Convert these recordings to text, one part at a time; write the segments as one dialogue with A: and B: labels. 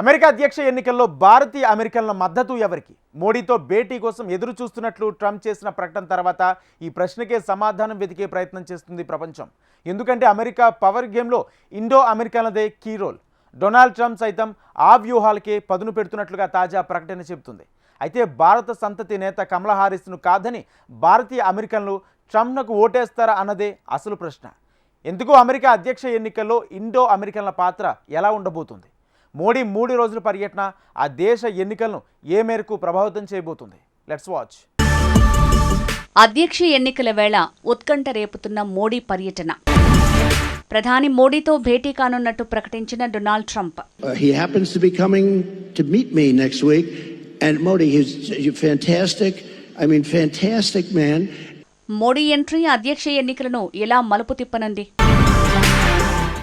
A: America అధ్యక్ష ఎన్నికల్లో భారతీయ అమెరికన్ల మద్దతు ఎవరికి? మోడీతో భేటీ కోసం ఎదురు చూస్తున్నట్లు ట్రంప్ చేసిన ప్రకటన తర్వాత ఈ ప్రశ్నకే సమాధానం వెతికే ప్రయత్నం చేస్తుంది ప్రపంచం. ఎందుకంటే అమెరికా పవర్ గేమ్లో ఇండో అమెరికన్లదే కీ రోల్. డొనాల్డ్ ట్రంప్ సైతం ఆ వ్యూహాలకే పదును పెడుతున్నట్లుగా తాజా ప్రకటన చెబుతుంది. అయితే భారత సంతతి నేత కమలా హారిస్ను కాదని భారతీయ అమెరికన్లు ట్రంప్నకు ఓటేస్తారా అన్నదే అసలు ప్రశ్న. ఎందుకు అమెరికా అధ్యక్ష ఎన్నికల్లో ఇండో అమెరికన్ల పాత్ర ఎలా ఉండబోతుంది? మోడీ మూడు రోజుల పర్యటన ఆ దేశ ఎన్నికలను ఏ మేరకు ప్రభావితం చేయబోతుంది లెట్స్ వాచ్
B: అధ్యక్ష ఎన్నికల వేళ ఉత్కంఠ రేపుతున్న మోడీ పర్యటన ప్రధాని మోడీతో భేటీ కానున్నట్టు ప్రకటించిన Donald Trump
C: Uh, he happens to be coming to meet me next week. And Modi, he's he's fantastic. I mean, fantastic man.
B: Modi entry అధ్యక్ష ఎన్నికలను ఎలా మలుపు తిప్పనుంది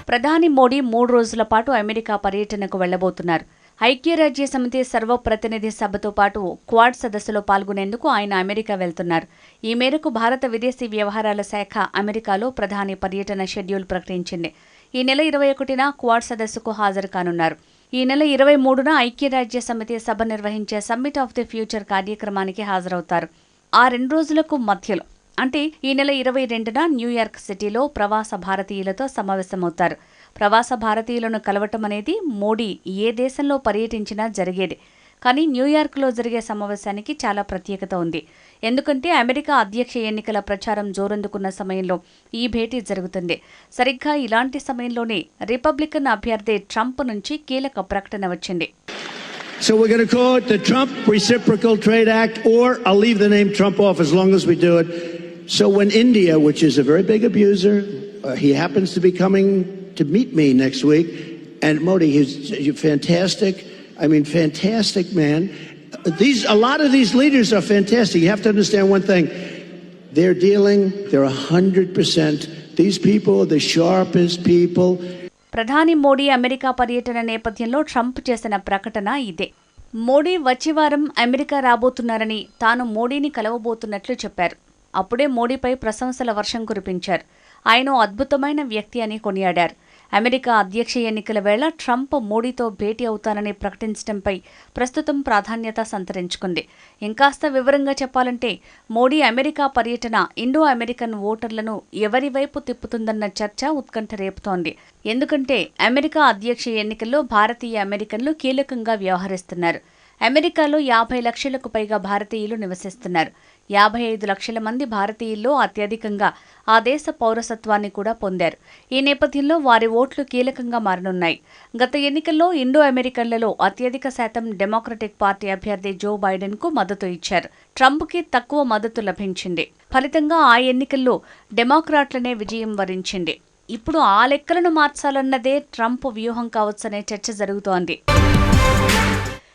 B: ప్రధాని మోడీ మూడు రోజుల పాటు అమెరికా పర్యటనకు వెళ్ళబోతున్నారు ఐక్యరాజ్య సమితి సర్వప్రతినిధి సభతో పాటు క్వాడ్ సదస్సులో పాల్గొనేందుకు ఆయన అమెరికా వెళ్తున్నారు. ఈ మేరకు భారత విదేశీ వ్యవహారాల శాఖ అమెరికాలో ప్రధాని పర్యటన షెడ్యూల్ ప్రకటించింది. ఈ నెల ఇరవై ఒకటిన క్వాడ్ సదస్సుకు హాజరు కానున్నారు. ఈ నెల ఇరవై మూడున ఐక్యరాజ్య సమితి సభ నిర్వహించే సమ్మిట్ ఆఫ్ ది ఫ్యూచర్ కార్యక్రమానికి హాజరవుతారు. ఆ రెండు రోజులకు మధ్యలో అంటే ఈ నెల ఇరవై రెండున న్యూయార్క్ సిటీలో ప్రవాస భారతీయులతో సమావేశమవుతారు. ప్రవాస భారతీయులను కలవటం అనేది మోడీ ఏ దేశంలో పర్యటించినా జరిగేది. కానీ న్యూయార్క్లో జరిగే సమావేశానికి చాలా ప్రత్యేకత ఉంది. ఎందుకంటే అమెరికా అధ్యక్ష ఎన్నికల ప్రచారం జోరందుకున్న సమయంలో ఈ భేటీ జరుగుతుంది. సరిగ్గా ఇలాంటి సమయంలోనే రిపబ్లికన్ అభ్యర్థి ట్రంప్ నుంచి కీలక ప్రకటన వచ్చింది.
C: So we're going to call it the Trump Reciprocal Trade Act, or I'll leave the name Trump off as long as we do it. So when India, which is a very big abuser, uh, he happens to be coming to meet me next week, and Modi, he's he's fantastic. I mean, fantastic man. These a lot of these leaders are fantastic. You have to understand one thing: they're dealing. They're a hundred percent. These people are the sharpest people.
B: ప్రధాని Modi America పర్యటన నేపథ్యంలో Trump చేసిన ప్రకటన ఇదే మోడీ వచ్చే వారం America రాబోతున్నారని తాను మోడీని కలవబోతున్నట్లు చెప్పారు అప్పుడే మోడీపై ప్రశంసల వర్షం కురిపించారు. ఆయన అద్భుతమైన వ్యక్తి అని కొనియాడారు. అమెరికా అధ్యక్ష ఎన్నికల వేళ ట్రంప్ మోడీతో భేటీ అవుతానని ప్రకటించడంపై ప్రస్తుతం ప్రాధాన్యత సంతరించుకుంది. ఇంకాస్త వివరంగా చెప్పాలంటే మోడీ అమెరికా పర్యటన ఇండో అమెరికన్ ఓటర్లను ఎవరి వైపు తిప్పుతుందన్న చర్చ ఉత్కంఠ రేపుతోంది. ఎందుకంటే అమెరికా అధ్యక్ష ఎన్నికల్లో భారతీయ అమెరికన్లు కీలకంగా వ్యవహరిస్తున్నారు. అమెరికాలో యాభై లక్షలకు పైగా భారతీయులు నివసిస్తున్నారు. యాభై ఐదు లక్షల మంది భారతీయుల్లో అత్యధికంగా ఆ దేశ పౌరసత్వాన్ని కూడా పొందారు. ఈ నేపథ్యంలో వారి ఓట్లు కీలకంగా మారనున్నాయి. గత ఎన్నికల్లో ఇండో అమెరికన్లలో అత్యధిక శాతం డెమోక్రటిక్ పార్టీ అభ్యర్థి జో బైడెన్కు మద్దతు ఇచ్చారు. ట్రంప్కి తక్కువ మద్దతు లభించింది. ఫలితంగా ఆ ఎన్నికల్లో డెమోక్రాట్లనే విజయం వరించింది. ఇప్పుడు ఆ లెక్కలను మార్చాలన్నదే ట్రంప్ వ్యూహం కావచ్చనే చర్చ జరుగుతోంది.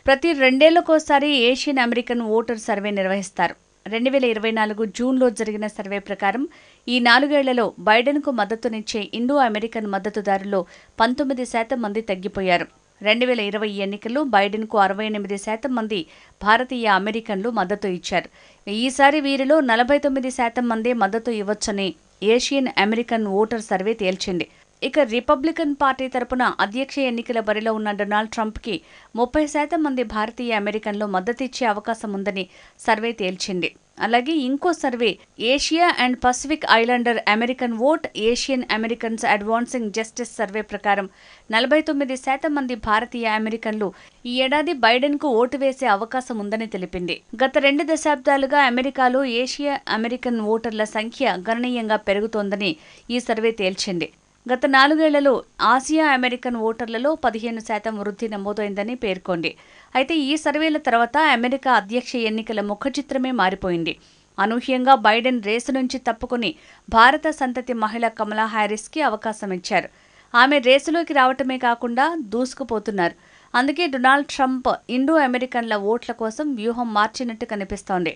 B: ప్రతి రెండేళ్ళకోసారి ఏషియన్ అమెరికన్ ఓటర్ సర్వే నిర్వహిస్తారు. రెండు వేల ఇరవై నాలుగు జూన్లో జరిగిన సర్వే ప్రకారం ఈ నాలుగేళ్ళలో బైడెన్కు మద్దతునిచ్చే ఇండో అమెరికన్ మద్దతుదారుల్లో పంతొమ్మిది శాతం మంది తగ్గిపోయారు. రెండు వేల ఇరవై ఎన్నికల్లో బైడెన్కు అరవై ఎనిమిది శాతం మంది భారతీయ అమెరికన్లు మద్దతు ఇచ్చారు. ఈసారి వీరిలో నలభై తొమ్మిది శాతం మందే మద్దతు ఇవ్వొచ్చని ఏషియన్ అమెరికన్ ఓటర్ సర్వే తేల్చింది. ఇక రిపబ్లికన్ పార్టీ తరపున అధ్యక్ష ఎన్నికల బరిలో ఉన్న డొనాల్డ్ ట్రంప్కి ముప్పై శాతం మంది భారతీయ అమెరికన్లు మద్దతిచ్చే అవకాశం ఉందని సర్వే తేల్చింది. అలాగే ఇంకో survey Asia and Pacific Islander American vote Asian Americans advancing justice survey ప్రకారం నలభై తొమ్మిది శాతం మంది భారతీయ అమెరికన్లు ఈ ఏడాది బైడెన్కు ఓటు వేసే అవకాశం ఉందని తెలిపింది. గత రెండు దశాబ్దాలుగా అమెరికాలో ఏషియా అమెరికన్ ఓటర్ల సంఖ్య గణనీయంగా పెరుగుతోందని ఈ సర్వే తేల్చింది. గత నాలుగేళ్ళలో ఆసియా అమెరికన్ ఓటర్లలో పదిహేను శాతం వృద్ధి నమోదైందని పేర్కొంది. అయితే ఈ సర్వేల తర్వాత అమెరికా అధ్యక్ష ఎన్నికల ముఖచిత్రమే మారిపోయింది. అనూహ్యంగా బైడెన్ రేసు నుంచి తప్పుకుని భారత సంతతి మహిళ కమలా హ్యారిస్కి అవకాశం ఇచ్చారు. ఆమె రేసులోకి రావటమే కాకుండా దూసుకుపోతున్నారు. అందుకే డొనాల్డ్ ట్రంప్ ఇండో అమెరికన్ల ఓట్ల కోసం వ్యూహం మార్చినట్టు కనిపిస్తోంది.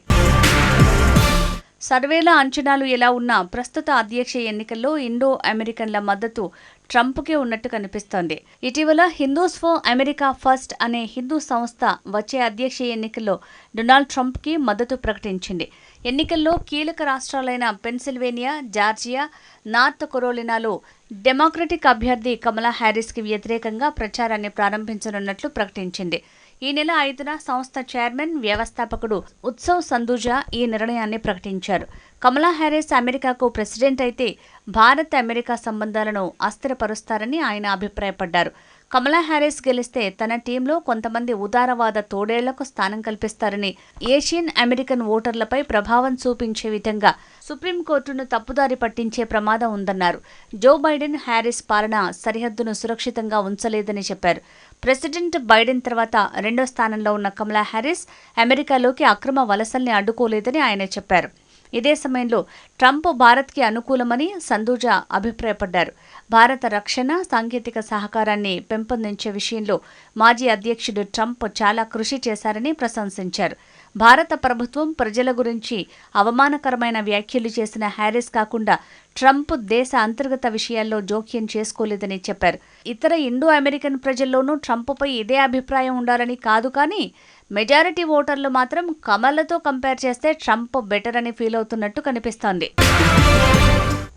B: సర్వేల అంచనాలు ఎలా ఉన్నా ప్రస్తుత అధ్యక్ష ఎన్నికల్లో ఇండో అమెరికన్ల మద్దతు ట్రంప్కే ఉన్నట్టు కనిపిస్తోంది. ఇటీవల హిందూస్ ఫర్ అమెరికా ఫస్ట్ అనే హిందూ సంస్థ వచ్చే అధ్యక్ష ఎన్నికల్లో డొనాల్డ్ ట్రంప్కి మద్దతు ప్రకటించింది. ఎన్నికల్లో కీలక రాష్ట్రాలైన పెన్సిల్వేనియా జార్జియా నార్త్ కొరోలినాలో డెమోక్రటిక్ అభ్యర్థి కమలా హ్యారిస్కి వ్యతిరేకంగా ప్రచారాన్ని ప్రారంభించనున్నట్లు ప్రకటించింది. ఈ నెల ఐదున సంస్థ చైర్మన్ వ్యవస్థాపకుడు ఉత్సవ్ సందూజా ఈ నిర్ణయాన్ని ప్రకటించారు. కమలా హ్యారిస్ అమెరికాకు ప్రెసిడెంట్ అయితే భారత్ అమెరికా సంబంధాలను అస్థిరపరుస్తారని ఆయన అభిప్రాయపడ్డారు. కమలా హ్యారిస్ గెలిస్తే తన టీంలో కొంతమంది ఉదారవాద తోడేళ్ళకు స్థానం కల్పిస్తారని ఏషియన్ అమెరికన్ ఓటర్లపై ప్రభావం చూపించే విధంగా సుప్రీంకోర్టును తప్పుదారి పట్టించే ప్రమాదం ఉందన్నారు. జో బైడెన్ హ్యారిస్ పాలన సరిహద్దును సురక్షితంగా ఉంచలేదని చెప్పారు. ప్రెసిడెంట్ బైడెన్ తర్వాత రెండో స్థానంలో ఉన్న కమలా హ్యారిస్ అమెరికాలోకి అక్రమ వలసల్ని అడ్డుకోలేదని ఆయన చెప్పారు. ఇదే సమయంలో ట్రంప్ భారత్కి అనుకూలమని సందూజా అభిప్రాయపడ్డారు. భారత రక్షణ సాంకేతిక సహకారాన్ని పెంపొందించే విషయంలో మాజీ అధ్యక్షుడు ట్రంప్ చాలా కృషి చేశారని ప్రశంసించారు. భారత ప్రభుత్వం ప్రజల గురించి అవమానకరమైన వ్యాఖ్యలు చేసిన హ్యారిస్ కాకుండా ట్రంప్ దేశ అంతర్గత విషయాల్లో జోక్యం చేసుకోలేదని చెప్పారు. ఇతర ఇండో అమెరికన్ ప్రజల్లోనూ ట్రంప్పై ఇదే అభిప్రాయం ఉండాలని కాదు కానీ మెజారిటీ ఓటర్లు మాత్రం కమలతో కంపేర్ చేస్తే ట్రంప్ బెటర్ అని ఫీల్ అవుతున్నట్టు కనిపిస్తోంది.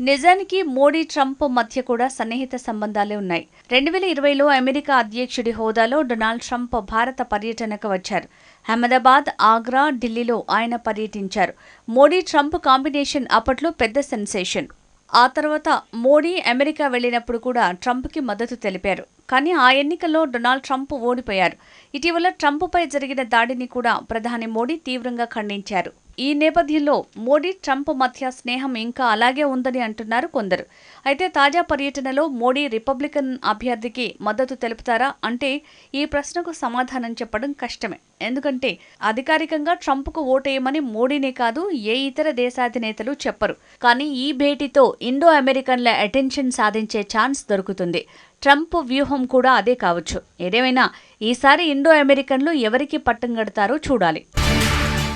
B: నిజానికి మోడీ ట్రంప్ మధ్య కూడా సన్నిహిత సంబంధాలే ఉన్నాయి. రెండు వేల ఇరవైలో అమెరికా అధ్యక్షుడి హోదాలో డొనాల్డ్ ట్రంప్ భారత పర్యటనకు వచ్చారు. అహ్మదాబాద్ ఆగ్రా ఢిల్లీలో ఆయన పర్యటించారు. మోడీ ట్రంప్ కాంబినేషన్ అప్పట్లో పెద్ద సెన్సేషన్. ఆ తర్వాత మోడీ అమెరికా వెళ్ళినప్పుడు కూడా ట్రంప్కి మద్దతు తెలిపారు. కానీ ఆ ఎన్నికల్లో డొనాల్డ్ ట్రంప్ ఓడిపోయారు. ఇటీవల ట్రంప్పై జరిగిన దాడిని కూడా ప్రధాని మోడీ తీవ్రంగా ఖండించారు. ఈ నేపథ్యంలో మోడీ ట్రంప్ మధ్య స్నేహం ఇంకా అలాగే ఉందని అంటున్నారు కొందరు. అయితే తాజా పర్యటనలో మోడీ రిపబ్లికన్ అభ్యర్థికి మద్దతు తెలుపుతారా? అంటే ఈ ప్రశ్నకు సమాధానం చెప్పడం కష్టమే. ఎందుకంటే అధికారికంగా ట్రంప్కు ఓటేయమని మోడీనే కాదు ఏ ఇతర దేశాధినేతలు చెప్పరు. కానీ ఈ భేటీతో ఇండో అమెరికన్ల అటెన్షన్ సాధించే ఛాన్స్ దొరుకుతుంది. ట్రంప్ వ్యూహం కూడా అదే కావచ్చు. ఏదేమైనా ఈసారి ఇండో అమెరికన్లు ఎవరికి పట్టం కడతారో చూడాలి.